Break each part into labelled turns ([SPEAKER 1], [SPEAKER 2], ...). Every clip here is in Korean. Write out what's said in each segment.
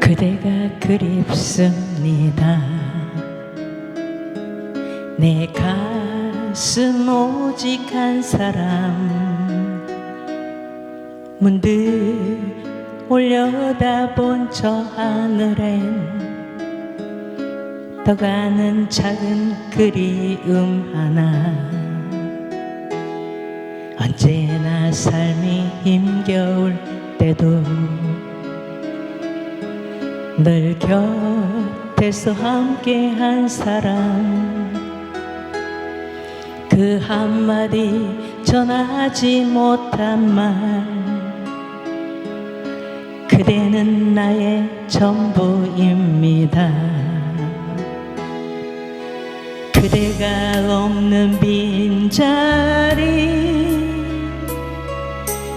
[SPEAKER 1] 그대가 그립습니다. 내 가슴 오직 한 사람. 문득 올려다본 저 하늘엔 떠가는 작은 그리움 하나. 언제나 삶이 힘겨울 때도 늘 곁에서 함께한 사람. 그 한마디 전하지 못한 말. 그대는 나의 전부입니다 없는 빈자리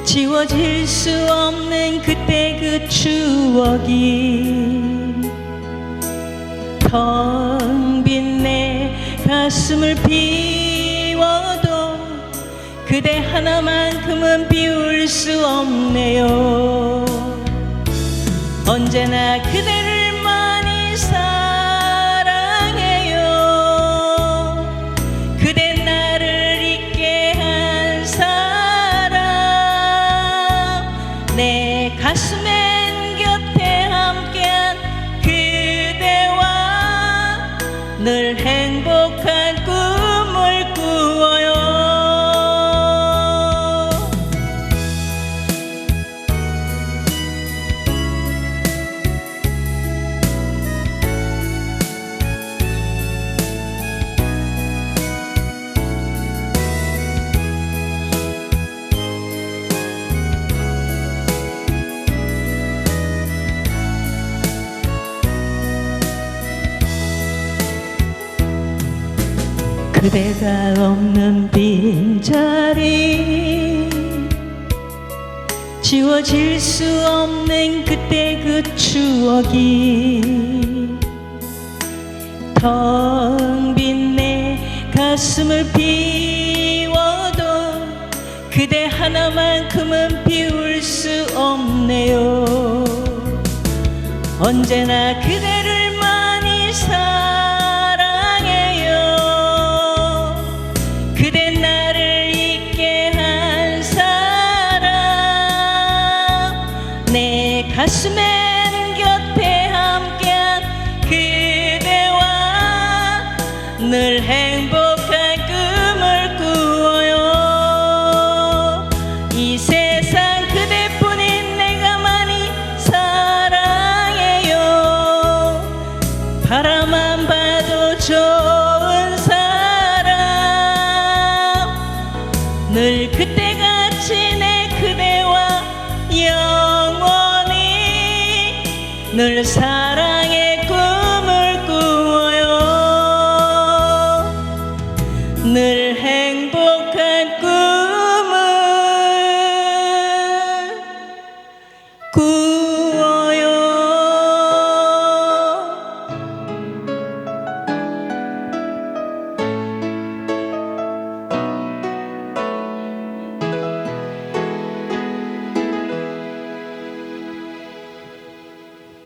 [SPEAKER 1] 지워질 수 없는 그때 그 추억이 텅 빈 내 가슴을 비워도 그대 하나만큼은 비울 수 없네요. 언제나 그대를 늘 행복한 꿈 그대가 없는 빈자리 지워질 수 없는 그때 그 추억이 텅 빈 내 가슴을 비워도 그대 하나만큼은 비울 수 없네요. 언제나 그대를 많이 사랑 내 가슴엔 곁에 함께한 그대와 늘 행복한 꿈을 꾸어요. 이 세상 그대뿐인 내가 많이 사랑해요. 바라만 봐도 좋은 사람. 늘 그때같이 늘 사랑해